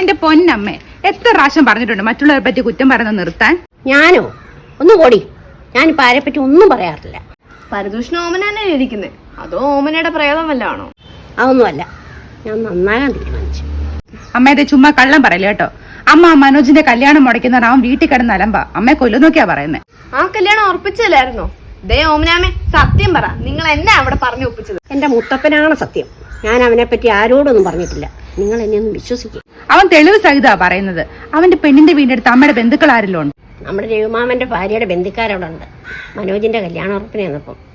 എന്റെ പൊന്നമ്മേ എത്ര പ്രാവശ്യം പറഞ്ഞിട്ടുണ്ട് മറ്റുള്ളവരെ പറ്റി കുറ്റം പറയുന്നത് നിർത്താൻ? ഞാനോ? ഒന്ന് ഞാനിപ്പോ ആരെ പറ്റി ഒന്നും പറയാറില്ല. പരദൂഷണ ഓമന തന്നെ ഇരിക്കുന്നത് അതോ ഓമനയുടെ പ്രേതം വല്ലതാണോ? അതൊന്നുമല്ല. ഞാൻ നന്നാകാൻ തീരുമാനിച്ചു. അമ്മ ഇത് ചുമ്മാ കള്ളം പറയില്ല കേട്ടോ? അമ്മ മനോജിന്റെ കല്യാണം മുടക്കുന്ന അവൻ വീട്ടിൽ കിടന്ന് അലമ്പ. അമ്മയെ കൊല്ലുന്നൊക്കെയാ പറയുന്നത് ആ കല്യാണം ഉറപ്പിച്ചല്ലായിരുന്നോ ദേ ഓമനാമേ സത്യം പറ. നിങ്ങൾ എന്നെ അവിടെ പറഞ്ഞു ഒപ്പിച്ചത്. എന്റെ മുത്തപ്പനാണ് സത്യം. ഞാൻ അവനെ പറ്റി ആരോടൊന്നും പറഞ്ഞിട്ടില്ല. നിങ്ങൾ എന്നെ ഒന്നും വിശ്വസിക്കും. അവൻ തെളിവ് സഹിതമാ പറയുന്നത്. അവന്റെ പെണ്ണിന്റെ വീണ്ടെടുത്ത് അമ്മയുടെ ബന്ധുക്കൾ ആരെല്ലോ ഉണ്ട് നമ്മുടെ രഘുമാമന്റെ ഭാര്യയുടെ ബന്ധുക്കാരവിടെ മനോജിന്റെ കല്യാണ ഉറപ്പിനെ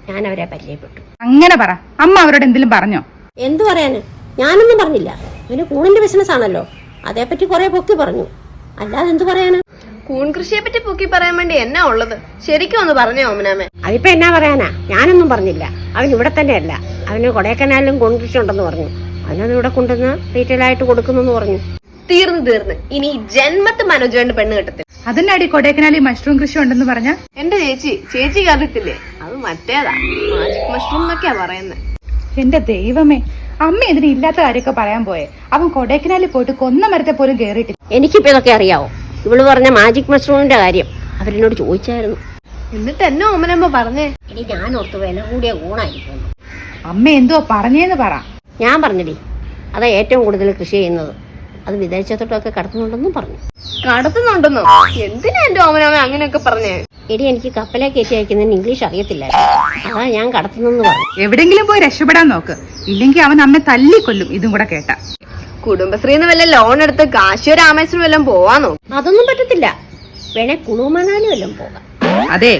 ഞാൻ അവരെ പരിചയപ്പെട്ടു. അങ്ങനെ പറ. അമ്മ അവരോട് എന്തെങ്കിലും പറഞ്ഞോ? എന്തു പറയാന്? ഞാനൊന്നും പറഞ്ഞില്ല. ഇവന് കൂണിന്റെ ബിസിനസ് ആണല്ലോ. അതേപ്പറ്റി കുറെ പൊക്കി പറഞ്ഞു. അല്ലാതെ എന്തു പറയാന്? കൂൺ കൃഷിയെ പറ്റി പൊക്കി പറയാൻ വേണ്ടി എന്നാ ഉള്ളത്? ശരിക്കും ഒന്ന് പറഞ്ഞോ ഓമനാമേ? അതിപ്പോ എന്നാ പറയാനാ? ഞാനൊന്നും പറഞ്ഞില്ല. അവൻ ഇവിടെ തന്നെ അല്ല അവന് കൊടേക്കനാലും കൂൺ കൃഷി ഉണ്ടെന്ന് പറഞ്ഞു. അവനത് ഇവിടെ കൊണ്ടുവന്ന് ഡീറ്റെയിൽ ആയിട്ട് കൊടുക്കുന്നു പറഞ്ഞു. തീർന്നു തീർന്ന്. ഇനി ജന്മത്ത് മനോജുവേണ്ട പെണ്ണ് കിട്ടത്തില്ല. അതിന്റെ അടി കൊടൈക്കനാലിൽ മഷ്റൂം കൃഷി ഉണ്ടെന്ന് പറഞ്ഞ? എന്റെ ചേച്ചി ചേച്ചി കറിയത്തില്ലേ? അത് മറ്റേതാ. മാജിക് മഷ്റൂം എന്നൊക്കെയാ പറയുന്നത് എന്റെ ദൈവമേ അമ്മ ഇതിന് ഇല്ലാത്ത കാര്യമൊക്കെ പറയാൻ പോയെ? അവൻ കൊടൈക്കനാലിൽ പോയിട്ട് കൊന്ന മരത്തെ പോലും കേറിയിട്ടില്ല. എനിക്കിപ്പോ ഇതൊക്കെ അറിയാവോ? ഇവൾ പറഞ്ഞ മാജിക് മഷ്റൂമിന്റെ കാര്യം. അവരെന്നോട് ചോദിച്ചായിരുന്നു. എന്നിട്ട് എന്നെ ഓമനമ്മ പറഞ്ഞേ? ഇനി ഞാൻ ഓർത്ത് വില കൂടിയ ഊണായിരിക്കും അമ്മ എന്തോ പറഞ്ഞേന്ന് പറ. ഞാൻ പറഞ്ഞടി അതാ ഏറ്റവും കൂടുതൽ കൃഷി ചെയ്യുന്നത്. അത് വിദേശത്തോട്ടൊക്കെ കടത്തുന്നുണ്ടെന്നും പറഞ്ഞു. കടത്തുന്നുണ്ടെന്നോ? എന്തിനാ എന്റെ ഓമനാമ അങ്ങനെയൊക്കെ പറഞ്ഞേ? എടി എനിക്ക് കപ്പലെ കയറ്റി അയക്കുന്നതിന് ഇംഗ്ലീഷ് അറിയത്തില്ല അതാ ഞാൻ കടത്തുന്നെന്ന് പറഞ്ഞു. എവിടെങ്കിലും പോയി രക്ഷപ്പെടാൻ നോക്ക്. ഇല്ലെങ്കിൽ അവൻ അമ്മ തല്ലിക്കൊല്ലും. ഇതും കൂടെ കേട്ട. കുടുംബശ്രീന്ന് വല്ല ലോൺ എടുത്ത് കാശിയോ രാമേശ്വരം വല്ലതും പോവാന്നോ അതൊന്നും പറ്റത്തില്ല. വേണേ കുളുമണാലി വല്ലതും പോകാം. അതെ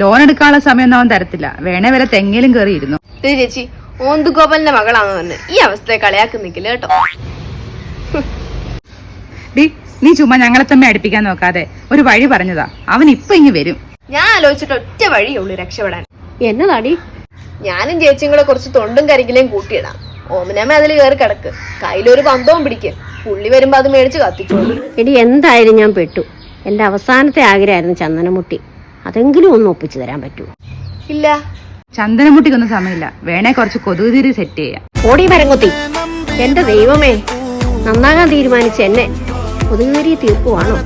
ലോൺ എടുക്കാനുള്ള സമയമൊന്നും അവൻ തരത്തില്ല. വേണേ വല്ല തെങ്ങയിലും കയറിയിരുന്നു. ചേച്ചി ഓന്തുഗോപാലിന്റെ ഗോപാലിന്റെ മകളാണെന്ന് ഈ അവസ്ഥയെ കളിയാക്കി നിൽക്കില്ല കേട്ടോ ഡി നീ ചുമ്മാ ഞങ്ങളെ തമ്മിൽ അടുപ്പിക്കാൻ നോക്കാതെ ഒരു വഴി പറഞ്ഞതാ. അവൻ ഇപ്പൊ ഇങ്ങ് വരും. ഞാൻ ആലോചിച്ചിട്ട് ഒറ്റ വഴിയുള്ളൂ രക്ഷപ്പെടാൻ. എന്നതാടി ഞാനും ചേച്ചിയും കൂടെ കുറച്ച് തൊണ്ടും കരികിലേയും കൂട്ടിയിടാം. ഓമനമ്മ അതിൽ കയറി കിടക്ക്. കയ്യിലൊരു പന്തവും പിടിക്ക്. പുള്ളി വരുമ്പോ അത് മേടിച്ച് കത്തിച്ചോളൂ. എടി എന്തായാലും ഞാൻ പെട്ടു. എന്റെ അവസാനത്തെ ആഗ്രഹമായിരുന്നു ചന്ദനമുട്ടി. അതെങ്കിലും ഒന്ന് ഒപ്പിച്ചു തരാൻ പറ്റൂ ഇല്ല. ചന്ദനമുട്ടിക്കൊന്നും സമയമില്ല. വേണേ കുറച്ച് കൊതുകുതിരി സെറ്റ് ചെയ്യാം. ഓടി മരങ്ങുത്തി എന്റെ ദൈവമേ. നന്നാകാൻ തീരുമാനിച്ച എന്നെ. ഒതുങ്ങേറിയ തീർക്കുവാണോ?